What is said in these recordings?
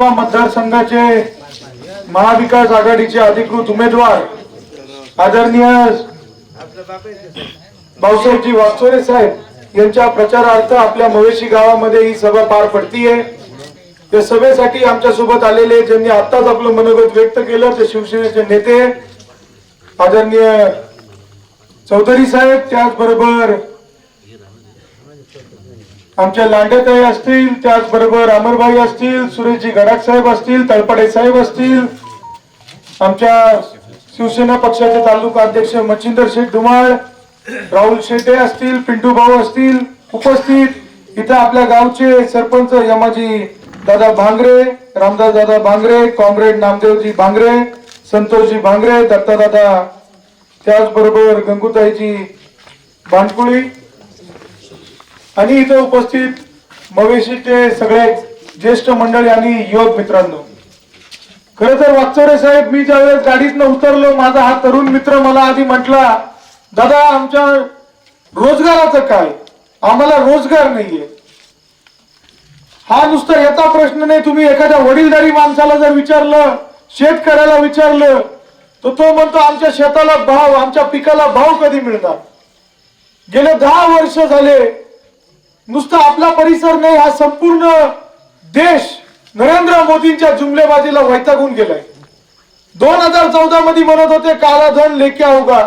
मतदारसंघाचे महाविकास आघाडीचे अधिकृत उमेदवार आदरणीय भाऊसाहेबजी वागचोरे साहेब यांच्या प्रचारार्थ आपल्या मवेशी गावामध्ये ही सभा पार पडतीये. या सभेसाठी आमच्यासोबत आलेले ज्यांनी आत्ताच आपलं मनोगत व्यक्त केलं ते शिवसेनेचे नेते आदरणीय चौधरी साहेब त्याचबरोबर आमच्या लांड्याताई असतील त्याचबरोबर अमरभाई असतील सुरेशजी गडाख साहेब असतील तळपडे साहेब असतील आमच्या शिवसेना पक्षाचे तालुका अध्यक्ष मच्छिंदर शेठ धुमाळ राहुल शेटे असतील पिंटू भाऊ असतील उपस्थित इथं आपल्या गावचे सरपंच यमाजी दादा भांगरे रामदास दादा भांगरे कॉम्रेड नामदेवजी भांगरे संतोषजी भांगरे दत्तादादा त्याचबरोबर गंगूताईजी भांडकुळी आणि इथं उपस्थित मवेशीचे सगळे ज्येष्ठ मंडळी आणि युवक मित्रांनो. खर तर वागचोरे साहेब मी ज्यावेळेस गाडीतनं उतरलो माझा हा तरुण मित्र मला आधी म्हटला दादा आमच्या रोजगाराचं काय? आम्हाला रोजगार नाहीये. हा नुसता याचा प्रश्न नाही तुम्ही एखाद्या वडीलधारी माणसाला जर विचारलं शेतकऱ्याला विचारलं तर तो म्हणतो आमच्या शेताला भाव आमच्या पिकाला भाव कधी मिळणार? गेले दहा वर्ष झाले नुसता आपला परिसर नाही हा संपूर्ण देश नरेंद्र मोदींच्या जुमलेबाजीला वैतागून गेलाय. दोन हजार चौदा मध्ये म्हणत होते काला धन लेके होगा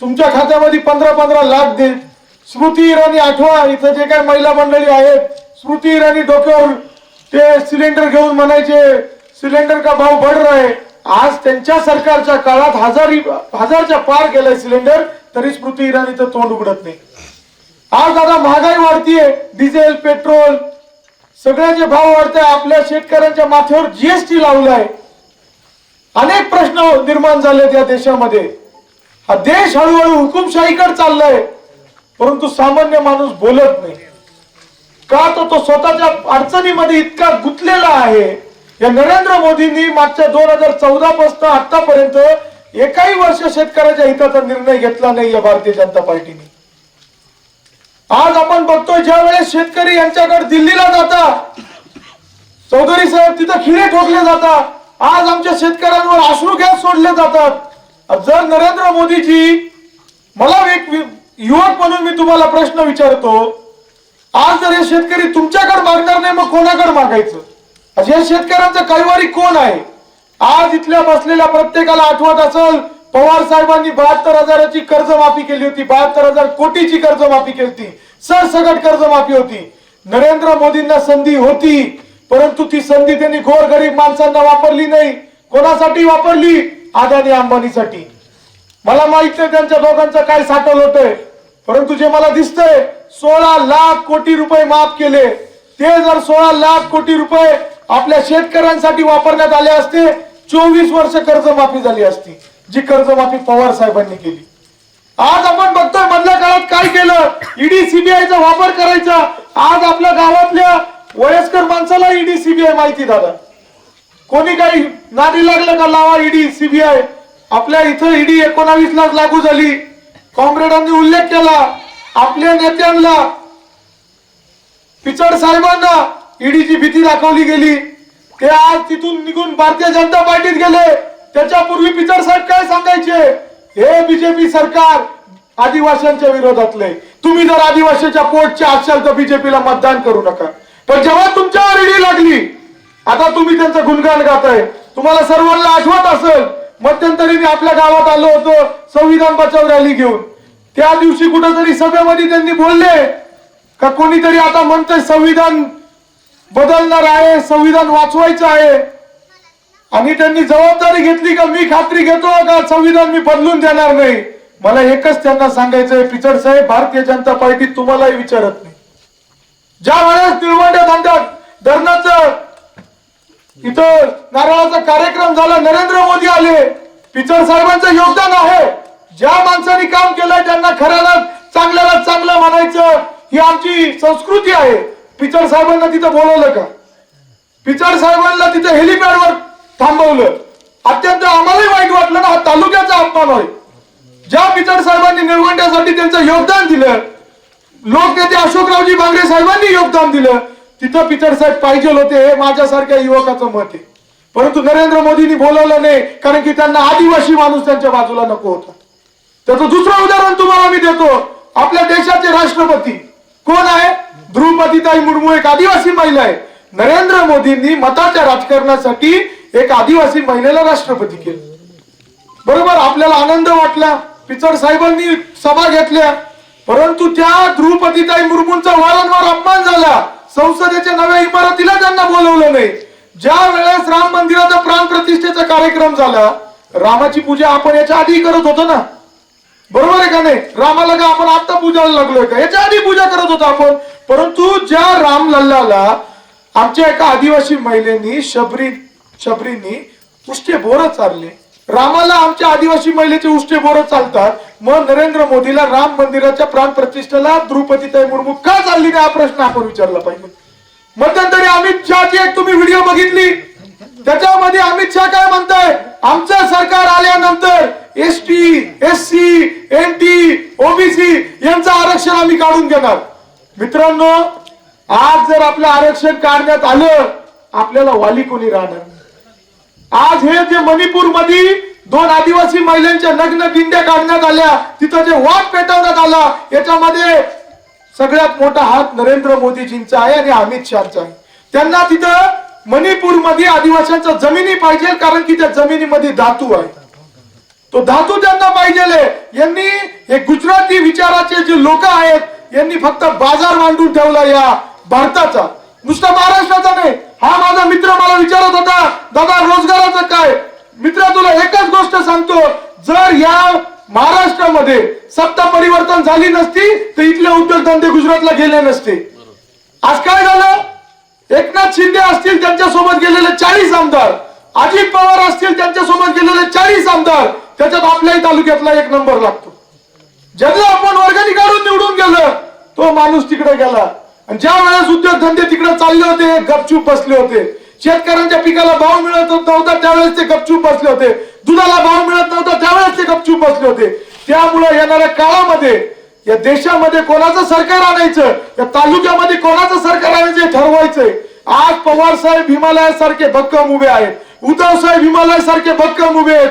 तुमच्या खात्यामध्ये पंधरा पंधरा लाख दे. स्मृती इराणी आठवा इथं जे काही महिला मंडळी आहेत स्मृती इराणी डोक्यावर ते सिलेंडर घेऊन म्हणायचे सिलेंडर का भाव बढ़ रहा आज त्यांच्या सरकारच्या काळात हजारी हजारच्या पार गेलाय सिलेंडर तरी स्मृती इराणीचं तोंड उघडत नाही. आज दादा महागाई वाढतीये डिझेल पेट्रोल सगळ्याचे भाव वाढते आपल्या शेतकऱ्यांच्या माथ्यावर जीएसटी लावलाय. अनेक प्रश्न निर्माण झालेत या देशामध्ये. हा देश हळूहळू हुकुमशाहीकडे चाललाय परंतु सामान्य माणूस बोलत नाही. का तर तो स्वतःच्या अडचणीमध्ये इतका गुंतलेला आहे? या नरेंद्र मोदींनी मागच्या दोन हजार चौदा पासून आतापर्यंत एकाही वर्ष शेतकऱ्याच्या हिताचा निर्णय घेतला नाही या भारतीय जनता पार्टीने. आज आपण बघतोय ज्या वेळेस शेतकरी यांच्याकडे दिल्लीला जाता चौधरी साहेब तिथं खिळे ठोकले जातात आज आमच्या शेतकऱ्यांवर अश्रू गॅस सोडले जातात. जर नरेंद्र मोदीजी मला एक युवक म्हणून मी तुम्हाला प्रश्न विचारतो. आज जर हे शेतकरी तुमच्याकडे मागणार नाही मग कोणाकडे मागायचं? आज या शेतकऱ्यांचं कैवारी कोण आहे? आज इथल्या बसलेल्या प्रत्येकाला आठवत असेल पवार साहेबांनी बहात्तर हजाराची कर्जमाफी केली होती बहात्तर हजार कोटीची कर्जमाफी केली होती सरसकट कर्जमाफी होती. नरेंद्र मोदींना संधी होती परंतु ती संधी त्यांनी गोरगरीब माणसांना वापरली नाही. कोणासाठी वापरली? अदानी अंबानीसाठी. मला माहीत नाही त्यांच्या दोघांचं काय साठवलं होतंय परंतु जे मला दिसतंय सोळा लाख कोटी रुपये माफ केले. ते जर सोळा लाख कोटी रुपये आपल्या शेतकऱ्यांसाठी वापरण्यात आले असते चोवीस वर्ष कर्जमाफी झाली असती. जी कर्जमाफी पवार साहेबांनी केली. आज आपण बघतोय मधल्या काळात काय केलं? ईडी सीबीआयचा वापर करायचा. आज आपल्या गावातल्या वयस्कर माणसाला ईडी सीबीआय माहिती दादा. कोणी काही नादी लागलं का लावा ईडी सीबीआय आपल्या इथं ईडी एकोणावीस लाख लागू झाली. कॉम्रेडांनी उल्लेख केला. आपल्या नेत्यांना पिचड साहेबांना ईडीची भीती दाखवली गेली. ते आज तिथून निघून भारतीय जनता पार्टीत गेले. त्याच्यापूर्वी पिचर साहेब काय सांगायचे? हे बीजेपी सरकार आदिवासींच्या विरोधातले. तुम्ही जर आदिवासीच्या पोटचे असाल तर बीजेपीला मतदान करू नका. पण जेव्हा तुमच्यावर ईडी लागली आता तुम्ही त्यांचं गुणगान गाताय. तुम्हाला सर्वांना आठवत असेल मध्यंतरी मी आपल्या गावात आलो होतो संविधान बचाव रॅली घेऊन. त्या दिवशी कुठंतरी सभेमध्ये त्यांनी बोलले का कोणीतरी आता म्हणतंय संविधान बदलणार आहे संविधान वाचवायचं आहे. आणि त्यांनी जबाबदारी घेतली का? मी खात्री घेतो का? संविधान मी बदलून देणार नाही. मला एकच त्यांना सांगायचंय पिचड साहेब भारतीय जनता पार्टी तुम्हालाही विचारत नाही. ज्या वेळेस निळवंड्या धंद्यात धरणाचं इथं नारळाचा कार्यक्रम झाला नरेंद्र मोदी आले पिचड साहेबांचं योगदान आहे. ज्या माणसांनी काम केलंय त्यांना खऱ्याला चांगल्याला चांगलं म्हणायचं ही आमची संस्कृती आहे. पिचड साहेबांना तिथं बोलवलं का? पिचड साहेबांना तिथं हेलिपॅडवर थांबवलं. अत्यंत आम्हालाही वाईट वाटलं ना हा तालुक्याचा अपमान होय ज्या पिचड साहेबांनी निळवंड्यासाठी त्यांचं योगदान दिलं लोकनेते अशोकरावजी बांगरे साहेबांनी योगदान दिलं तिथं पिचड साहेब पाहिजे होते हे माझ्यासारख्या युवकाचं मत आहे. परंतु नरेंद्र मोदींनी बोलवलं नाही कारण की त्यांना आदिवासी माणूस त्यांच्या बाजूला नको होता. त्याचं दुसरं उदाहरण तुम्हाला मी देतो. आपल्या देशाचे राष्ट्रपती कोण आहे? द्रौपदीताई मुर्मू एक आदिवासी महिला आहे. नरेंद्र मोदींनी मताच्या राजकारणासाठी एक आदिवासी महिलेला राष्ट्रपती केलं. बरोबर आपल्याला आनंद वाटला. पिचड साहेबांनी सभा घेतल्या. परंतु त्या द्रुपदीताई मुर्मूंचा वारंवार अपमान झाला. संसदेच्या नव्या इमारतीला त्यांना बोलवलं नाही. ज्या वेळेस राम मंदिराचा प्राण प्रतिष्ठेचा कार्यक्रम झाला रामाची पूजा आपण याच्या आधी करत होतो ना? बरोबर आहे का नाही? रामाला का आपण आता पूजाला लागलोय का? याच्या आधी पूजा करत होतो आपण. परंतु ज्या राम लल्लाला आमच्या एका आदिवासी महिलेनी शबरी शबरींनी उष्टे बोर चालले. रामाला आमच्या आदिवासी महिलेचे उष्टे बोर चालतात. मग नरेंद्र मोदीला राम मंदिराच्या प्राण प्रतिष्ठेला द्रौपदीताई मुर्मू का चालली नाही? हा प्रश्न आपण विचारला पाहिजे. मध्यंतरी अमित शहाची एक तुम्ही व्हिडिओ बघितली. त्याच्यामध्ये अमित शहा काय म्हणताय? आमचं सरकार आल्यानंतर S T S C N T OBC यांचं आरक्षण आम्ही काढून घेणार. मित्रांनो आज जर आपलं आरक्षण काढण्यात आलं आपल्याला वाली कोणी राहणार? आज हे जे मणिपूरमध्ये दोन आदिवासी महिलांच्या लग्न दिंड्या काढण्यात आल्या तिथं जे वाद पेटवण्यात आला याच्यामध्ये सगळ्यात मोठा हात नरेंद्र मोदीजींचा आहे आणि अमित शहाचा आहे. त्यांना तिथं मणिपूरमध्ये आदिवासींच्या जमिनी पाहिजे कारण की त्या जमिनीमध्ये धातू आहे. तो धातू त्यांना पाहिजे यांनी हे गुजराती विचाराचे जे लोक आहेत यांनी फक्त बाजार मांडून ठेवला या भारताचा. नुसता महाराष्ट्राचा नाही हा माझा मित्र मला विचारत होता दादा रोजगाराचं काय? मित्र तुला एकच गोष्ट सांगतो. जर या महाराष्ट्रामध्ये सत्ता परिवर्तन झाली नसती तर इथले उद्योगधंदे गुजरातला गेले नसते. आज काय झालं? एकनाथ शिंदे असतील त्यांच्यासोबत गेलेले चाळीस आमदार. अजित पवार असतील त्यांच्यासोबत गेलेले चाळीस आमदार. त्याच्यात आपल्याही तालुक्यातला एक नंबर लागतो. ज्याला आपण वर्गणी काढून निवडून गेलं तो माणूस तिकडे गेला. आणि ज्या वेळेस उद्योगधंदे तिकडे चालले होते गपचूप बसले होते. शेतकऱ्यांच्या पिकाला भाव मिळत नव्हता त्यावेळेस ते गपचूप बसले होते. दुधाला भाव मिळत नव्हता त्यावेळेस ते गपचूप बसले होते. त्यामुळे येणाऱ्या काळामध्ये या देशामध्ये कोणाचं सरकार आणायचं या तालुक्यामध्ये कोणाचं सरकार आणायचं हे ठरवायचंय. आज पवार साहेब हिमालयासारखे भक्कम उभे आहेत. उद्धव साहेब हिमालयासारखे भक्कम उभे आहेत.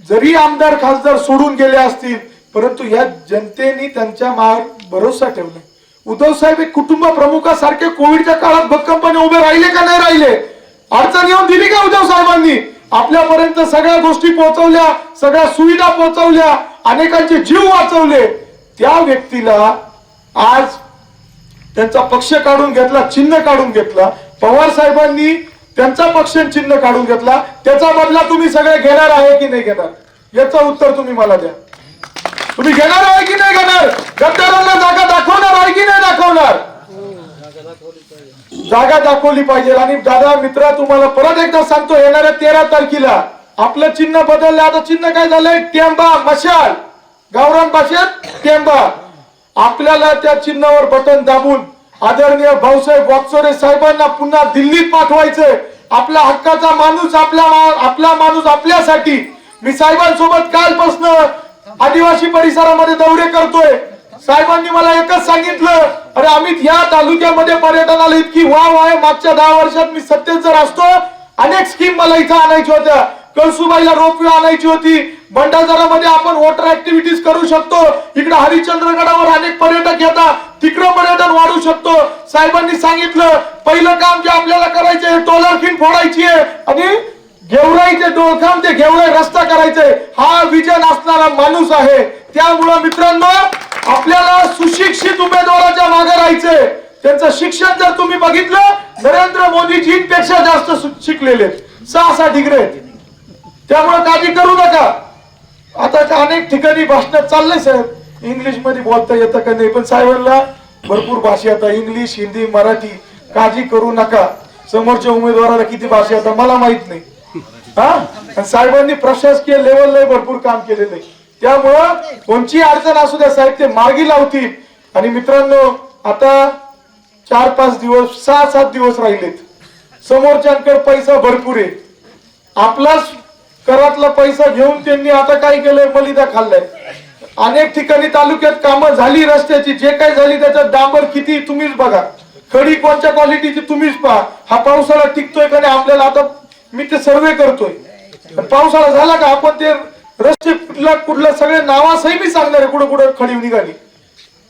जरी आमदार खासदार सोडून गेले असतील परंतु या जनतेने त्यांच्या मार भरोसा ठेवलाय. उद्धव साहेब एक कुटुंब प्रमुखासारखे कोविडच्या काळात भक्कमपणे उभे राहिले का नाही राहिले? अडचण येऊन दिली का उद्धव साहेबांनी? आपल्यापर्यंत सगळ्या गोष्टी पोहोचवल्या सगळ्या सुविधा पोहोचवल्या अनेकांचे जीव वाचवले. त्या व्यक्तीला आज त्यांचा पक्ष काढून घेतला चिन्ह काढून घेतला. पवार साहेबांनी त्यांचा पक्ष चिन्ह काढून घेतला. त्याचा बदला तुम्ही सगळे घेणार आहे की नाही घेणार? याचं उत्तर तुम्ही मला द्या. तुम्ही घेणार आहे की नाही घेणार? गद्दारांना जागा दाखवणार आहे की नाही दाखवणार? जागा दाखवली पाहिजे. आणि दादा मित्र तुम्हाला परत एकदा सांगतो येणाऱ्या तेरा तारखेला आपलं चिन्ह बदललं. आता चिन्ह काय झालंय? टेंबा मशाल. गावरान भाषेत टेंबा. आपल्याला त्या चिन्हावर बटन दाबून आदरणीय भाऊसाहेब वागचोरे साहेबांना पुन्हा दिल्लीत पाठवायचंय. आपला हक्काचा माणूस आपला आपला माणूस आपल्यासाठी. मी साहेबांसोबत कालपासून आदिवासी परिसरामध्ये दौरे करतोय. साहेबांनी मला एकच सांगितलं अरे अमित या तालुक्यामध्ये पर्यटनाला इतकी वाव आहे. मागच्या दहा वर्षात मी सत्तेत जर असतो अनेक स्कीम मला इथं आणायच्या होत्या. कळसुबाईला रोपवे आणायची होती. भंडारदारामध्ये आपण वॉटर ऍक्टिव्हिटीज करू शकतो. इकडे हरिश्चंद्रगडावर अनेक पर्यटक येतात. तिकडं पर्यटन वाढू शकतो. साहेबांनी सांगितलं पहिलं काम जे आपल्याला करायचं आहे टोलर खिंड फोडायची आहे. आणि गेवराईचे डोळखाम ते गेवराई रस्ता करायचंय हा विजन असणारा माणूस आहे. त्यामुळं मित्रांनो आपल्याला सुशिक्षित उमेदवाराच्या मागे राहायचंय. त्यांचं शिक्षण जर तुम्ही बघितलं नरेंद्र मोदीजींपेक्षा जास्त शिकलेले सहा सहा डिग्रे आहेत. त्यामुळे काळजी करू नका. आता अनेक ठिकाणी भाषण चाललंय साहेब. इंग्लिशमध्ये बोलता येतं का नाही? पण साहेबांना भरपूर भाषा येतात. इंग्लिश हिंदी मराठी काळजी करू नका. समोरच्या उमेदवाराला किती भाषा येतात मला माहीत नाही. हा? साहेबांनी प्रशासकीय लेवलला भरपूर काम केलेलं आहे. त्यामुळं कोणची अडचण असू द्या साहेब ते मार्गी लावतील. आणि मित्रांनो आता चार पाच दिवस सहा सात दिवस राहिलेत. समोरच्यांकडे पैसा भरपूर आहे. आपलाच करातला पैसा घेऊन त्यांनी आता काय केलंय? मलिदा खाल्लाय. अनेक ठिकाणी तालुक्यात कामं झाली रस्त्याची. जे काय झाली त्याच्यात डांबर किती तुम्हीच बघा. खडी कोणत्या क्वालिटीची तुम्हीच पहा. हा पावसाळा टिकतोय का नाही आपल्याला आता मी ते सर्वे करतोय. पावसाळा झाला का आपण ते रस्ते कुठला कुठला सगळे नावासही मी सांगणार आहे कुठं कुठं खडीव निघाली.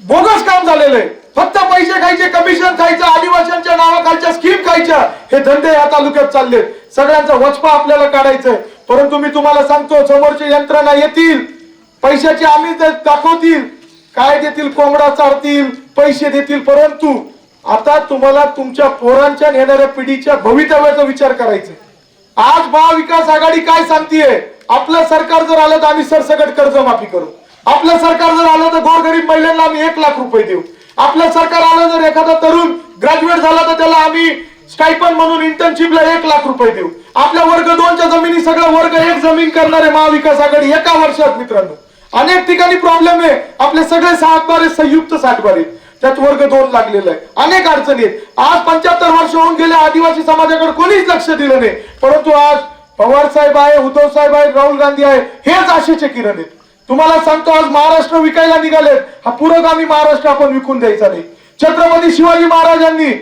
बोगस काम झालेलं आहे. फक्त पैसे खायचे कमिशन खायचं आदिवासींच्या नावाखालच्या स्कीम खायच्या. हे धंदे या तालुक्यात चालले सगळ्यांचा वचपा आपल्याला काढायचंय. परंतु मी तुम्हाला सांगतो समोरचे यंत्रणा येतील. पैशाची आम्ही दाखवतील. काय देतील कोंबडा चारतील पैसे देतील परंतु आता तुम्हाला तुमच्या पोरांच्या नेणाऱ्या येणाऱ्या पिढीच्या भवितव्याचा विचार करायचा आज महाविकास आघाडी काय सांगतेय? आपलं सरकार जर आलं तर आम्ही सरसकट कर्जमाफी करू. आपलं सरकार जर आलं तर गोरगरीब महिलांना आम्ही एक लाख रुपये देऊ. आपलं सरकार आलं जर एखादा तरुण ग्रॅज्युएट झाला तर त्याला आम्ही स्टायपन म्हणून इंटर्नशिपला एक लाख रुपये देऊ. आपल्या वर्ग दोनच्या जमिनी सगळं वर्ग एक जमीन करणारे महाविकास आघाडी एका वर्षात मित्रांनो. अनेक ठिकाणी प्रॉब्लेम आहे. आपले सगळे सातबारे संयुक्त सातबारे. त्यात वर्ग दोन लागलेला आहे. अनेक अडचणी आहेत. आज पंच्याहत्तर वर्ष होऊन गेले आदिवासी समाजाकडे कोणीच लक्ष दिलं नाही. परंतु आज पवार साहेब आहे उद्धव साहेब आहे राहुल गांधी आहे हेच आशेचे किरण आहेत. तुम्हाला सांगतो आज महाराष्ट्र विकायला निघालेत. हा पुरोगामी महाराष्ट्र आपण विकून द्यायचा नाही. छत्रपती शिवाजी महाराजांनी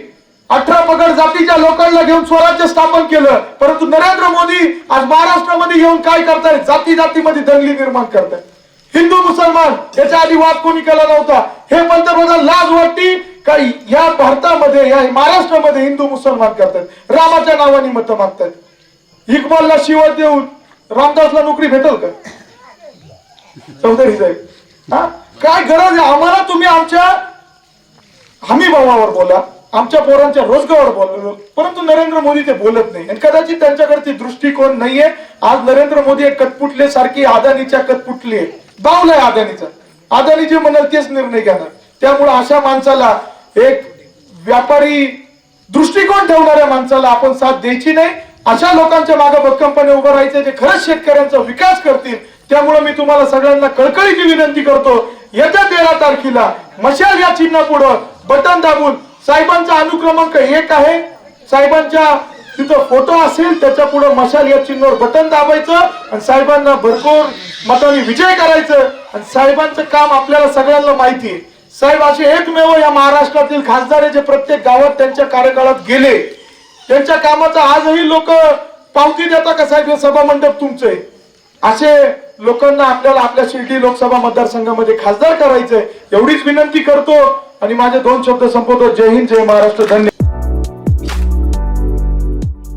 अठरा पगड जातीच्या लोकांना घेऊन स्वराज्य स्थापन केलं. परंतु नरेंद्र मोदी आज महाराष्ट्रामध्ये येऊन काय करतायत? जाती जातीमध्ये दंगली निर्माण करतायत. हिंदू मुसलमान याच्या आधी वाद कोणी केला नव्हता. हे पंतप्रधान लाज वाटती का? या भारतामध्ये या महाराष्ट्रामध्ये हिंदू मुसलमान करतात. रामाच्या नावाने मत मागतात. इकबालला शिवाय देऊन रामदासला नोकरी भेटेल का? चौधरी साहेब. हा? काय गरज आहे? आम्हाला तुम्ही आमच्या हमी भावावर बोला. आमच्या पोरांच्या रोजगारावर बोललो परंतु नरेंद्र मोदी ते बोलत नाही. आणि कदाचित त्यांच्याकडे ती दृष्टिकोन नाहीये. आज नरेंद्र मोदी एक कटपुटले सारखी अदानीच्या कटपुटली आहे अदानीचा अदानी जे म्हणाल तेच निर्णय घेणार. त्यामुळे अशा माणसाला एक व्यापारी दृष्टिकोन ठेवणाऱ्या माणसाला आपण साथ द्यायची नाही. अशा लोकांच्या मागे भक्कमपणे उभं राहायचं जे खरंच शेतकऱ्यांचा विकास करतील त्यामुळे मी तुम्हाला सगळ्यांना कळकळीची विनंती करतो. येत्या तेरा तारखेला मशाल या चिन्हा पुढं बटन दाबून साहेबांचा अनुक्रमांक एक आहे. साहेबांच्या तिथं फोटो असेल त्याच्या पुढे मशाल या चिन्हावर बटन दाबायचं आणि साहेबांना भरपूर मताने विजय करायचं. आणि साहेबांचं काम आपल्याला सगळ्यांना माहिती आहे. साहेब असे एकमेव या महाराष्ट्रातील खासदार आहे जे प्रत्येक गावात त्यांच्या कार्यकाळात गेले. त्यांच्या कामाचा आजही लोक पावती देता का साहेब? हे सभा मंडप तुमचे असे लोकांना आपल्याला आपल्या शिर्डी लोकसभा मतदारसंघामध्ये खासदार करायचंय. एवढीच विनंती करतो आणि माझे दोन शब्द संपवतो. जय हिंद जय महाराष्ट्र. धन्यवाद.